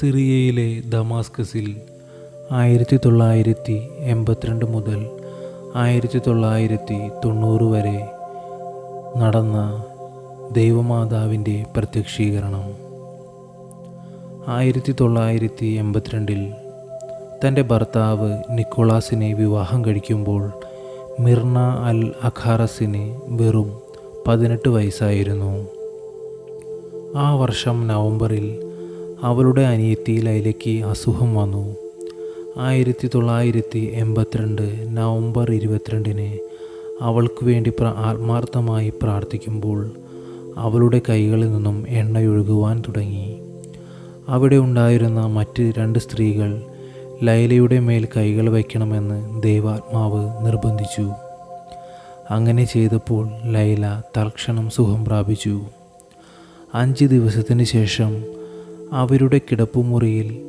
സിറിയയിലെ ദമാസ്കസിൽ ആയിരത്തി തൊള്ളായിരത്തി എൺപത്തിരണ്ട് മുതൽ ആയിരത്തി തൊള്ളായിരത്തി തൊണ്ണൂറ് വരെ നടന്ന ദൈവമാതാവിന്റെ പ്രത്യക്ഷീകരണം. ആയിരത്തി തൊള്ളായിരത്തി എൺപത്തിരണ്ടിൽ തന്റെ ഭർത്താവ് നിക്കോളാസിനെ വിവാഹം കഴിക്കുമ്പോൾ മിർണ അൽ അഖാറസിന് വെറും പതിനെട്ട് വയസ്സായിരുന്നു. ആ വർഷം നവംബറിൽ അവളുടെ അനിയത്തി ലൈലയ്ക്ക് അസുഖം വന്നു. ആയിരത്തി തൊള്ളായിരത്തി എൺപത്തിരണ്ട് നവംബർ ഇരുപത്തിരണ്ടിന് അവൾക്ക് വേണ്ടി പ്ര ആത്മാർത്ഥമായി പ്രാർത്ഥിക്കുമ്പോൾ അവളുടെ കൈകളിൽ നിന്നും എണ്ണയൊഴുകുവാൻ തുടങ്ങി. അവിടെ ഉണ്ടായിരുന്ന മറ്റ് രണ്ട് സ്ത്രീകൾ ലൈലയുടെ മേൽ കൈകൾ വയ്ക്കണമെന്ന് ദൈവാത്മാവ് നിർബന്ധിച്ചു. അങ്ങനെ ചെയ്തപ്പോൾ ലൈല തൽക്ഷണം സുഖം പ്രാപിച്ചു. അഞ്ച് ദിവസത്തിന് ശേഷം അവരുടെ കിടപ്പുമുറിയിൽ.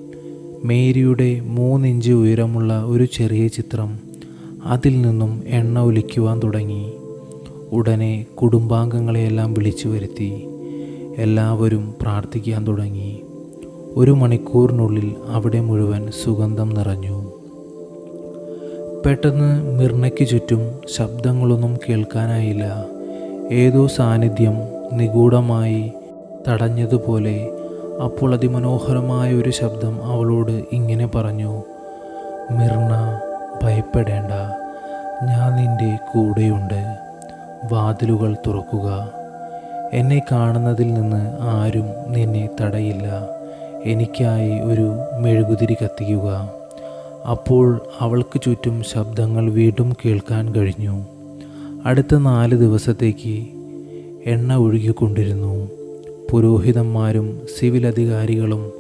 മേരിയുടെ മൂന്നിഞ്ച് ഉയരമുള്ള ഒരു ചെറിയ ചിത്രം അതിൽ നിന്നും എണ്ണ ഒലിക്കുവാൻ തുടങ്ങി. ഉടനെ കുടുംബാംഗങ്ങളെയെല്ലാം വിളിച്ചു വരുത്തി. എല്ലാവരും പ്രാർത്ഥിക്കാൻ തുടങ്ങി. ഒരു മണിക്കൂറിനുള്ളിൽ അവിടെ മുഴുവൻ സുഗന്ധം നിറഞ്ഞു. പെട്ടെന്ന് മിർണയ്ക്ക് ചുറ്റും ശബ്ദങ്ങളൊന്നും കേൾക്കാനായില്ല. ഏതോ സാന്നിധ്യം നിഗൂഢമായി തടഞ്ഞതുപോലെ അപ്പോൾ അതിമനോഹരമായ ഒരു ശബ്ദം അവളോട് ഇങ്ങനെ പറഞ്ഞു മിർണ ഭയപ്പെടേണ്ട. ഞാൻ നിന്റെ കൂടെയുണ്ട്. വാതിലുകൾ തുറക്കുക. എന്നെ കാണുന്നതിൽ നിന്ന് ആരും നിന്നെ തടയില്ല. എനിക്കായി ഒരു മെഴുകുതിരി കത്തിക്കുക. അപ്പോൾ അവൾക്ക് ചുറ്റും ശബ്ദങ്ങൾ വീണ്ടും കേൾക്കാൻ കഴിഞ്ഞു. അടുത്ത നാല് ദിവസത്തേക്ക് എണ്ണ ഒഴുകിക്കൊണ്ടിരുന്നു. പുരോഹിതന്മാരും സിവിൽ അധികാരികളും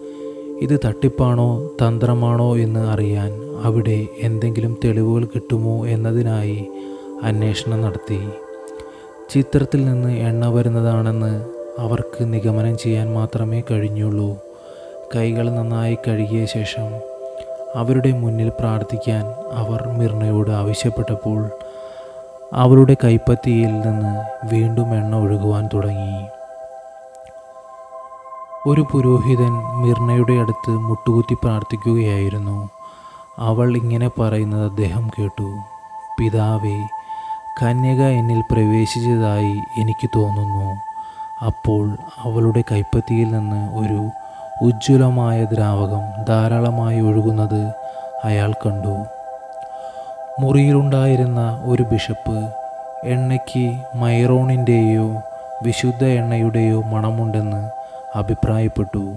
ഇത് തട്ടിപ്പാണോ തന്ത്രമാണോ എന്ന് അറിയാൻ അവിടെ എന്തെങ്കിലും തെളിവുകൾ കിട്ടുമോ എന്നതിനായി അന്വേഷണം നടത്തി. ചിത്രത്തിൽ നിന്ന് എണ്ണ വരുന്നതാണെന്ന് അവർക്ക് നിഗമനം ചെയ്യാൻ മാത്രമേ കഴിഞ്ഞുള്ളൂ. കൈകൾ നന്നായി കഴുകിയ ശേഷം അവരുടെ മുന്നിൽ പ്രാർത്ഥിക്കാൻ അവർ മിർണയോട് ആവശ്യപ്പെട്ടപ്പോൾ അവരുടെ കൈപ്പത്തിയിൽ നിന്ന് വീണ്ടും എണ്ണ ഒഴുകുവാൻ തുടങ്ങി. ഒരു പുരോഹിതൻ മിർണയുടെ അടുത്ത് മുട്ടുകുത്തി പ്രാർത്ഥിക്കുകയായിരുന്നു. അവൾ ഇങ്ങനെ പറയുന്നത് അദ്ദേഹം കേട്ടു പിതാവേ കന്യക എന്നിൽ പ്രവേശിച്ചതായി എനിക്ക് തോന്നുന്നു. അപ്പോൾ അവളുടെ കൈപ്പത്തിയിൽ നിന്ന് ഒരു ഉജ്ജ്വലമായ ദ്രാവകം ധാരാളമായി ഒഴുകുന്നത് അയാൾ കണ്ടു. മുറിയിലുണ്ടായിരുന്ന ഒരു ബിഷപ്പ് എണ്ണയ്ക്ക് മൈറോണിന്റെയോ വിശുദ്ധ എണ്ണയുടെയോ മണമുണ്ടെന്ന് അഭിപ്രായപ്പെട്ടു.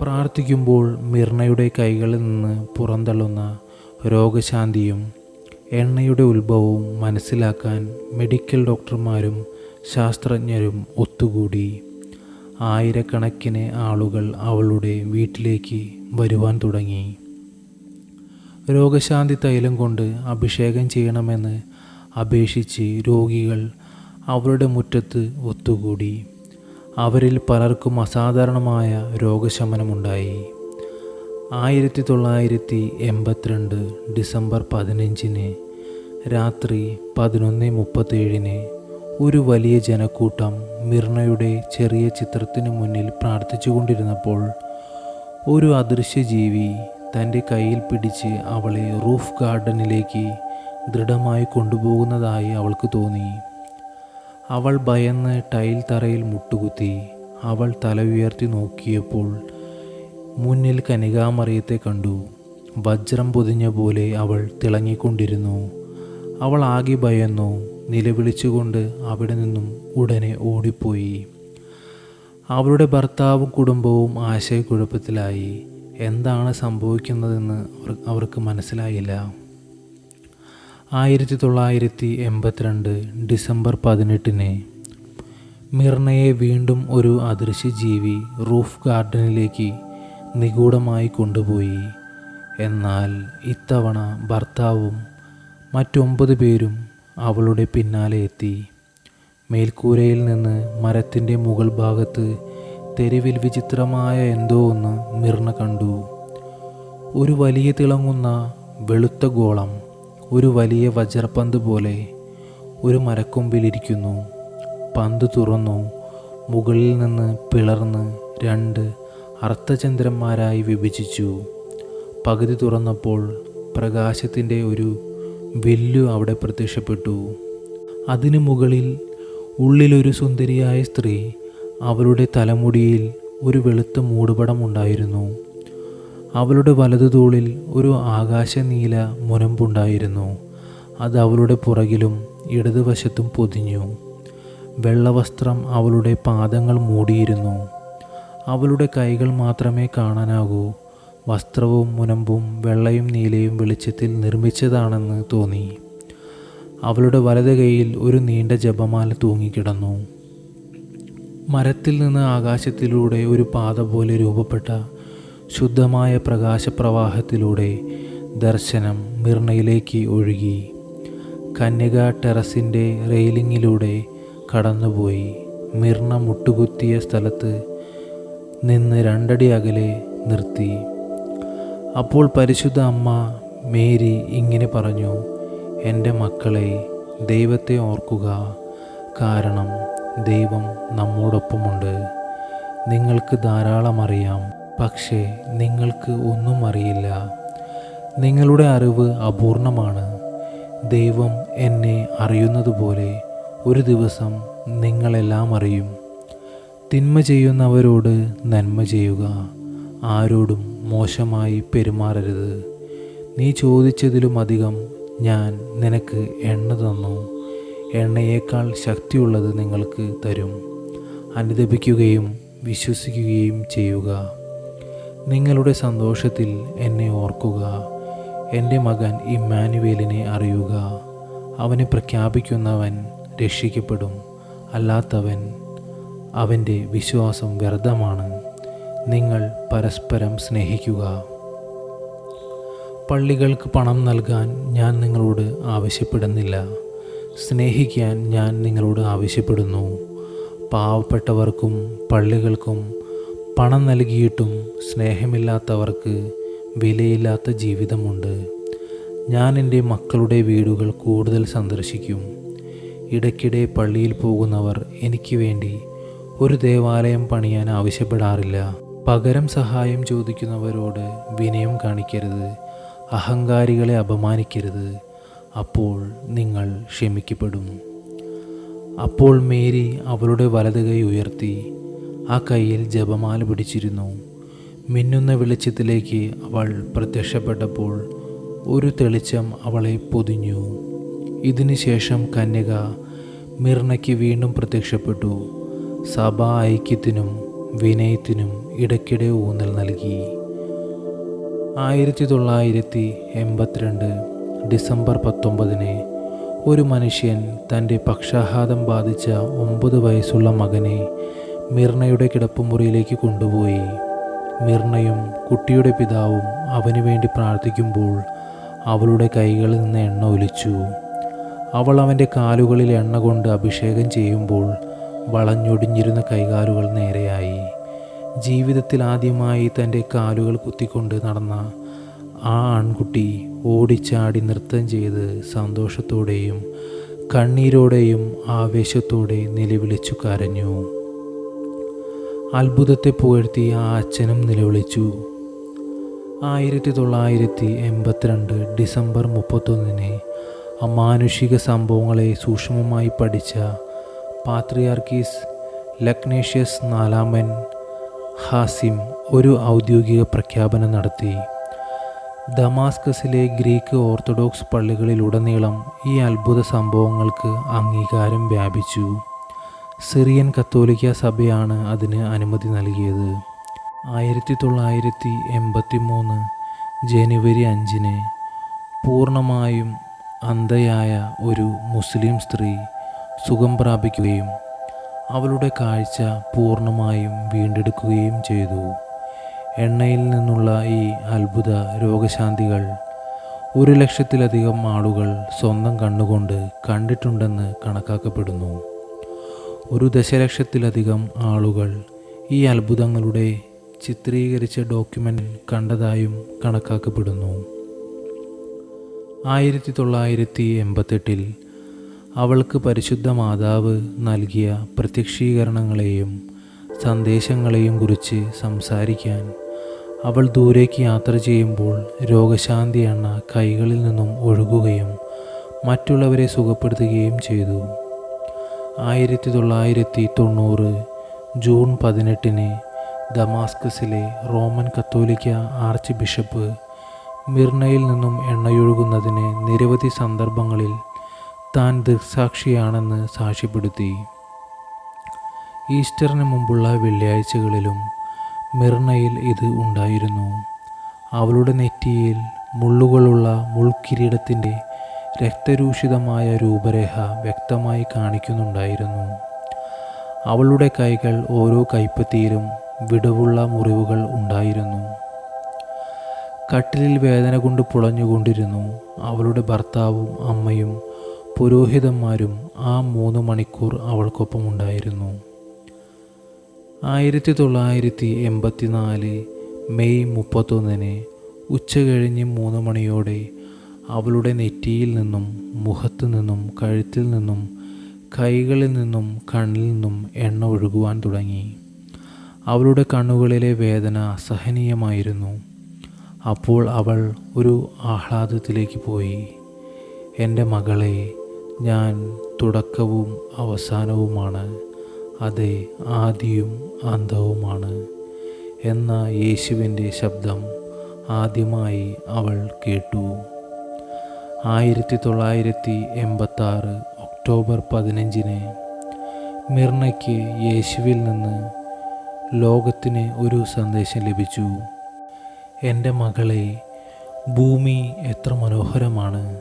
പ്രാർത്ഥിക്കുമ്പോൾ മിർണയുടെ കൈകളിൽ നിന്ന് പുറന്തള്ളുന്ന രോഗശാന്തിയും എണ്ണയുടെ ഉത്ഭവവും മനസ്സിലാക്കാൻ മെഡിക്കൽ ഡോക്ടർമാരും ശാസ്ത്രജ്ഞരും ഒത്തുകൂടി. ആയിരക്കണക്കിന് ആളുകൾ അവളുടെ വീട്ടിലേക്ക് വരുവാൻ തുടങ്ങി. രോഗശാന്തി തൈലം കൊണ്ട് അഭിഷേകം ചെയ്യണമെന്ന് അപേക്ഷിച്ച് രോഗികൾ അവരുടെ മുറ്റത്ത് ഒത്തുകൂടി. അവരിൽ പലർക്കും അസാധാരണമായ രോഗശമനമുണ്ടായി. ആയിരത്തി തൊള്ളായിരത്തി എൺപത്തിരണ്ട് ഡിസംബർ പതിനഞ്ചിന് രാത്രി പതിനൊന്ന് മുപ്പത്തേഴിന് ഒരു വലിയ ജനക്കൂട്ടം മിർണയുടെ ചെറിയ ചിത്രത്തിനു മുന്നിൽ പ്രാർത്ഥിച്ചുകൊണ്ടിരുന്നപ്പോൾ ഒരു അദൃശ്യ ജീവി തന്റെ കയ്യിൽ പിടിച്ച് അവളെ റൂഫ് ഗാർഡനിലേക്ക് ദൃഢമായി കൊണ്ടുപോകുന്നതായി അവൾക്ക് തോന്നി. അവൾ ഭയന്ന് ടൈൽ തറയിൽ മുട്ടുകുത്തി അവൾ തല ഉയർത്തി നോക്കിയപ്പോൾ മുന്നിൽ കനികാമറിയത്തെ കണ്ടു. വജ്രം പൊതിഞ്ഞ പോലെ അവൾ തിളങ്ങിക്കൊണ്ടിരുന്നു. അവൾ ആകെ ഭയന്നു. നിലവിളിച്ചുകൊണ്ട് അവിടെ നിന്നും ഉടനെ ഓടിപ്പോയി. അവരുടെ ഭർത്താവും കുടുംബവും ആശയക്കുഴപ്പത്തിലായി. എന്താണ് സംഭവിക്കുന്നതെന്ന് അവർ അവർക്ക് മനസ്സിലായില്ല. ആയിരത്തി തൊള്ളായിരത്തി എൺപത്തിരണ്ട് ഡിസംബർ പതിനെട്ടിന് മിർണയെ വീണ്ടും ഒരു അദൃശ്യ ജീവി റൂഫ് ഗാർഡനിലേക്ക് നിഗൂഢമായി കൊണ്ടുപോയി. എന്നാൽ ഇത്തവണ ഭർത്താവും മറ്റൊമ്പത് പേരും അവളുടെ പിന്നാലെ എത്തി. മേൽക്കൂരയിൽ നിന്ന് മരത്തിന്റെ മുകൾ ഭാഗത്ത് തെരുവിൽ വിചിത്രമായ എന്തോ ഒന്ന് മിർണ കണ്ടു. ഒരു വലിയ തിളങ്ങുന്ന വെളുത്ത ഗോളം ഒരു വലിയ വജ്രപ്പന്ത് പോലെ ഒരു മരക്കൊമ്പിലിരിക്കുന്നു. പന്ത് തുറന്നു മുകളിൽ നിന്ന് പിളർന്ന് രണ്ട് അർത്ഥചന്ദ്രന്മാരായി വിഭജിച്ചു. പകുതി തുറന്നപ്പോൾ പ്രകാശത്തിന്റെ ഒരു വില്ലു അവിടെ പ്രത്യക്ഷപ്പെട്ടു. അതിനു മുകളിൽ ഉള്ളിലൊരു സുന്ദരിയായ സ്ത്രീ അവരുടെ തലമുടിയിൽ ഒരു വെളുത്ത മൂടുപടം ഉണ്ടായിരുന്നു. അവളുടെ വലതു തോളിൽ ഒരു ആകാശനീല മുനമ്പുണ്ടായിരുന്നു. അത് അവളുടെ പുറകിലും ഇടതുവശത്തും പൊതിഞ്ഞു. വെള്ളവസ്ത്രം അവളുടെ പാദങ്ങൾ മൂടിയിരുന്നു. അവളുടെ കൈകൾ മാത്രമേ കാണാനാകൂ. വസ്ത്രവും മുനമ്പും വെള്ളയും നീലയും വെളിച്ചത്തിൽ നിർമ്മിച്ചതാണെന്ന് തോന്നി. അവളുടെ വലത് കൈയിൽ ഒരു നീണ്ട ജപമാല തൂങ്ങിക്കിടന്നു. മരത്തിൽ നിന്ന് ആകാശത്തിലൂടെ ഒരു പാത പോലെ രൂപപ്പെട്ട ശുദ്ധമായ പ്രകാശപ്രവാഹത്തിലൂടെ ദർശനം മിർണയിലേക്ക് ഒഴുകി. കന്യക ടെറസിന്റെ റെയിലിങ്ങിലൂടെ കടന്നുപോയി. മിർണ മുട്ടുകുത്തിയ സ്ഥലത്ത് നിന്ന് രണ്ടടി അകലെ നിർത്തി. അപ്പോൾ പരിശുദ്ധ അമ്മ മേരി ഇങ്ങനെ പറഞ്ഞു എന്റെ മക്കളെ ദൈവത്തെ ഓർക്കുക. കാരണം ദൈവം നമ്മോടൊപ്പമുണ്ട്. നിങ്ങൾക്ക് ധാരാളം അറിയാം പക്ഷേ നിങ്ങൾക്ക് ഒന്നും അറിയില്ല. നിങ്ങളുടെ അറിവ് അപൂർണമാണ്. ദൈവം എന്നെ അറിയുന്നതുപോലെ ഒരു ദിവസം നിങ്ങളെല്ലാം അറിയും. തിന്മ ചെയ്യുന്നവരോട് നന്മ ചെയ്യുക. ആരോടും മോശമായി പെരുമാറരുത്. നീ ചോദിച്ചതിലുമധികം ഞാൻ നിനക്ക് എണ്ണ തന്നു. എണ്ണയേക്കാൾ ശക്തിയുള്ളത് നിങ്ങൾക്ക് തരും. അനുദപിക്കുകയും വിശ്വസിക്കുകയും ചെയ്യുക. നിങ്ങളുടെ സന്തോഷത്തിൽ എന്നെ ഓർക്കുക. എന്റെ മകൻ ഇമ്മാനുവേലിനെ അറിയുക. അവനെ പ്രഖ്യാപിക്കുന്നവൻ രക്ഷിക്കപ്പെടും. അല്ലാത്തവൻ അവന്റെ വിശ്വാസം വ്യർത്ഥമാണ്. നിങ്ങൾ പരസ്പരം സ്നേഹിക്കുക. പള്ളികൾക്ക് പണം നൽകാൻ ഞാൻ നിങ്ങളോട് ആവശ്യപ്പെടുന്നില്ല. സ്നേഹിക്കാൻ ഞാൻ നിങ്ങളോട് ആവശ്യപ്പെടുന്നു. പാവപ്പെട്ടവർക്കും പള്ളികൾക്കും പണം നൽകിയിട്ടും സ്നേഹമില്ലാത്തവർക്ക് വിലയില്ലാത്ത ജീവിതമുണ്ട്. ഞാൻ എന്റെ മക്കളുടെ വീടുകൾ കൂടുതൽ സന്ദർശിക്കും. ഇടയ്ക്കിടെ പള്ളിയിൽ പോകുന്നവർ എനിക്ക് വേണ്ടി ഒരു ദേവാലയം പണിയാൻ ആവശ്യപ്പെടാറില്ല. പകരം സഹായം ചോദിക്കുന്നവരോട് വിനയം കാണിക്കരുത്. അഹങ്കാരികളെ അപമാനിക്കരുത്. അപ്പോൾ നിങ്ങൾ ക്ഷമിക്കപ്പെടും. അപ്പോൾ മേരി അവളുടെ വലതുകൈ ഉയർത്തി ആ കയ്യിൽ ജപമാല പിടിച്ചിരുന്നു. മിന്നുന്ന വെളിച്ചത്തിലേക്ക് അവൾ പ്രത്യക്ഷപ്പെട്ടപ്പോൾ ഒരു തെളിച്ചം അവളെ പൊതിഞ്ഞു. ഇതിനുശേഷം കന്യക മിർണയ്ക്ക് വീണ്ടും പ്രത്യക്ഷപ്പെട്ടു. സഭാ ഐക്യത്തിനും വിനയത്തിനും ഇടയ്ക്കിടെ ഊന്നൽ നൽകി. ആയിരത്തി തൊള്ളായിരത്തി എൺപത്തിരണ്ട് ഡിസംബർ പത്തൊമ്പതിന് ഒരു മനുഷ്യൻ തന്റെ പക്ഷാഘാതം ബാധിച്ച ഒമ്പത് വയസ്സുള്ള മകനെ മിർണയുടെ കിടപ്പുമുറിയിലേക്ക് കൊണ്ടുപോയി. മിർണയും കുട്ടിയുടെ പിതാവും അവനു വേണ്ടി പ്രാർത്ഥിക്കുമ്പോൾ അവളുടെ കൈകളിൽ നിന്ന് എണ്ണ ഒലിച്ചു. അവൾ അവന്റെ കാലുകളിൽ എണ്ണ കൊണ്ട് അഭിഷേകം ചെയ്യുമ്പോൾ വളഞ്ഞൊടിഞ്ഞിരുന്ന കൈകാലുകൾ നേരെയായി. ജീവിതത്തിൽ ആദ്യമായി തന്റെ കാലുകൾ കുത്തിക്കൊണ്ട് നടന്ന ആ ആൺകുട്ടി ഓടിച്ചാടി നൃത്തം ചെയ്ത് സന്തോഷത്തോടെയും കണ്ണീരോടെയും ആവേശത്തോടെ നിലവിളിച്ചു കരഞ്ഞു. അത്ഭുതത്തെ പുകഴ്ത്തി ആ അച്ഛനും നിലവിളിച്ചു. ആയിരത്തി തൊള്ളായിരത്തി എൺപത്തിരണ്ട് ഡിസംബർ മുപ്പത്തൊന്നിന് അമാനുഷിക സംഭവങ്ങളെ സൂക്ഷ്മമായി പഠിച്ച പാത്രിയാർക്കീസ് ലക്നേഷ്യസ് നാലാമൻ ഹാസിം ഒരു ഔദ്യോഗിക പ്രഖ്യാപനം നടത്തി. ദമാസ്കസിലെ ഗ്രീക്ക് ഓർത്തഡോക്സ് പള്ളികളിലുടനീളം ഈ അത്ഭുത സംഭവങ്ങൾക്ക് അംഗീകാരം വ്യാപിച്ചു. സിറിയൻ കത്തോലിക്ക സഭയാണ് അതിന് അനുമതി നൽകിയത്. ആയിരത്തി തൊള്ളായിരത്തി എൺപത്തി മൂന്ന് ജനുവരി അഞ്ചിന് പൂർണമായും അന്ധയായ ഒരു മുസ്ലിം സ്ത്രീ സുഖം പ്രാപിക്കുകയും അവളുടെ കാഴ്ച പൂർണമായും വീണ്ടെടുക്കുകയും ചെയ്തു. എണ്ണയിൽ നിന്നുള്ള ഈ അത്ഭുത രോഗശാന്തികൾ ഒരു ലക്ഷത്തിലധികം ആളുകൾ സ്വന്തം കണ്ണുകൊണ്ട് കണ്ടിട്ടുണ്ടെന്ന് കണക്കാക്കപ്പെടുന്നു. ഒരു ദശലക്ഷത്തിലധികം ആളുകൾ ഈ അത്ഭുതങ്ങളുടെ ചിത്രീകരിച്ച ഡോക്യുമെന്റ് കണ്ടതായും കണക്കാക്കപ്പെടുന്നു. ആയിരത്തി തൊള്ളായിരത്തി എൺപത്തെട്ടിൽ അവൾക്ക് പരിശുദ്ധ മാതാവ് നൽകിയ പ്രത്യക്ഷീകരണങ്ങളെയും സന്ദേശങ്ങളെയും കുറിച്ച് സംസാരിക്കാൻ അവൾ ദൂരേക്ക് യാത്ര ചെയ്യുമ്പോൾ രോഗശാന്തി എണ്ണ കൈകളിൽ നിന്നും ഒഴുകുകയും മറ്റുള്ളവരെ സുഖപ്പെടുത്തുകയും ചെയ്തു. ആയിരത്തി തൊള്ളായിരത്തി തൊണ്ണൂറ് ജൂൺ പതിനെട്ടിന് ദമാസ്കസിലെ റോമൻ കത്തോലിക്ക ആർച്ച് ബിഷപ്പ് മിർണയിൽ നിന്നും എണ്ണയൊഴുകുന്നതിന് നിരവധി സന്ദർഭങ്ങളിൽ താൻ ദൃക്സാക്ഷിയാണെന്ന് സാക്ഷ്യപ്പെടുത്തി. ഈസ്റ്ററിന് മുമ്പുള്ള വെള്ളിയാഴ്ചകളിലും മിർണയിൽ ഇത് ഉണ്ടായിരുന്നു. അവളുടെ നെറ്റിയിൽ മുള്ളുകളുള്ള മുൾക്കിരീടത്തിന്റെ രക്തരൂഷിതമായ രൂപരേഖ വ്യക്തമായി കാണിക്കുന്നുണ്ടായിരുന്നു. അവളുടെ കൈകൾ ഓരോ കൈപ്പത്തിയിലും വിടവുള്ള മുറിവുകൾ ഉണ്ടായിരുന്നു. കട്ടിലിൽ വേദന കൊണ്ട് പുളഞ്ഞുകൊണ്ടിരുന്നു അവളുടെ ഭർത്താവും അമ്മയും പുരോഹിതന്മാരും ആ മൂന്ന് മണിക്കൂർ അവൾക്കൊപ്പമുണ്ടായിരുന്നു ആയിരത്തി തൊള്ളായിരത്തി എൺപത്തിനാല് മെയ് മുപ്പത്തൊന്നിന് ഉച്ച കഴിഞ്ഞ് മൂന്ന് മണിയോടെ അവളുടെ നെറ്റിയിൽ നിന്നും മുഖത്തു നിന്നും കഴുത്തിൽ നിന്നും കൈകളിൽ നിന്നും കണ്ണിൽ നിന്നും എണ്ണ ഒഴുകുവാൻ തുടങ്ങി. അവളുടെ കണ്ണുകളിലെ വേദന അസഹനീയമായിരുന്നു അപ്പോൾ അവൾ ഒരു ആഹ്ലാദത്തിലേക്ക് പോയി. എന്റെ മകളെ ഞാൻ തുടക്കവും അവസാനവുമാണ്. അതെ ആദിയും അന്തവുമാണ് എന്ന യേശുവിന്റെ ശബ്ദം ആദ്യമായി അവൾ കേട്ടു. ആയിരത്തി തൊള്ളായിരത്തി എൺപത്താറ് ഒക്ടോബർ പതിനഞ്ചിന് മിർണയ്ക്ക് യേശുവിൽ നിന്ന് ലോകത്തിന് ഒരു സന്ദേശം ലഭിച്ചു. എന്റെ മകളെ ഭൂമി എത്ര മനോഹരമാണ്.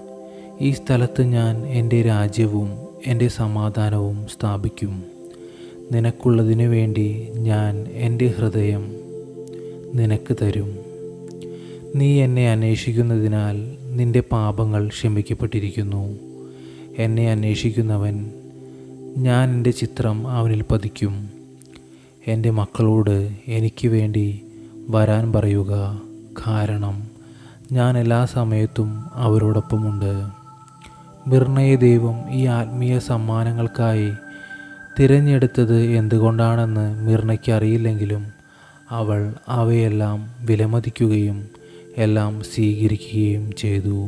ഈ സ്ഥലത്ത് ഞാൻ എന്റെ രാജ്യവും എന്റെ സമാധാനവും സ്ഥാപിക്കും. നിനക്കുള്ളതിനു വേണ്ടി ഞാൻ എന്റെ ഹൃദയം നിനക്ക് തരും. നീ എന്നെ അന്വേഷിക്കുന്നതിനാൽ നിന്റെ പാപങ്ങൾ ക്ഷമിക്കപ്പെട്ടിരിക്കുന്നു. എന്നെ അന്വേഷിക്കുന്നവൻ ഞാൻ എന്റെ ചിത്രം അവനിൽ പതിക്കും. എന്റെ മക്കളോട് എനിക്ക് വേണ്ടി വരാൻ പറയുക. കാരണം ഞാൻ എല്ലാ സമയത്തും അവരോടൊപ്പമുണ്ട്. മിർണയ ദൈവം ഈ ആത്മീയ സമ്മാനങ്ങൾക്കായി തിരഞ്ഞെടുത്തത് എന്തുകൊണ്ടാണെന്ന് മിർണയ്ക്ക് അറിയില്ലെങ്കിലും അവൾ അവയെല്ലാം വിലമതിക്കുകയും എല്ലാം സ്വീകരിക്കുകയും ചെയ്തു.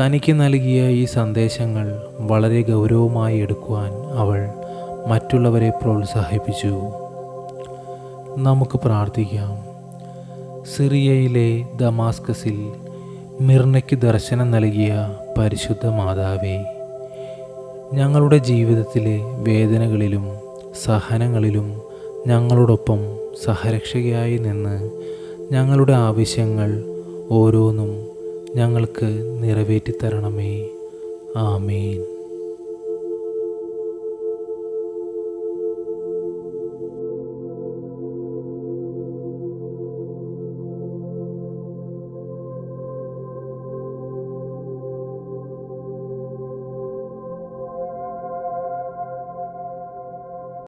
തനിക്ക് നൽകിയ ഈ സന്ദേശങ്ങൾ വളരെ ഗൗരവമായി എടുക്കുവാൻ അവൾ മറ്റുള്ളവരെ പ്രോത്സാഹിപ്പിച്ചു. നമുക്ക് പ്രാർത്ഥിക്കാം. സിറിയയിലെ ദമാസ്കസിൽ മിർണയ്ക്ക് ദർശനം നൽകിയ പരിശുദ്ധ മാതാവേ ഞങ്ങളുടെ ജീവിതത്തിലെ വേദനകളിലും സഹനങ്ങളിലും ഞങ്ങളോടൊപ്പം സഹരക്ഷകയായി നിന്ന് ഞങ്ങളുടെ ആവശ്യങ്ങൾ ഓരോന്നും ഞങ്ങൾക്ക് നിറവേറ്റിത്തരണമേ. ആമേൻ.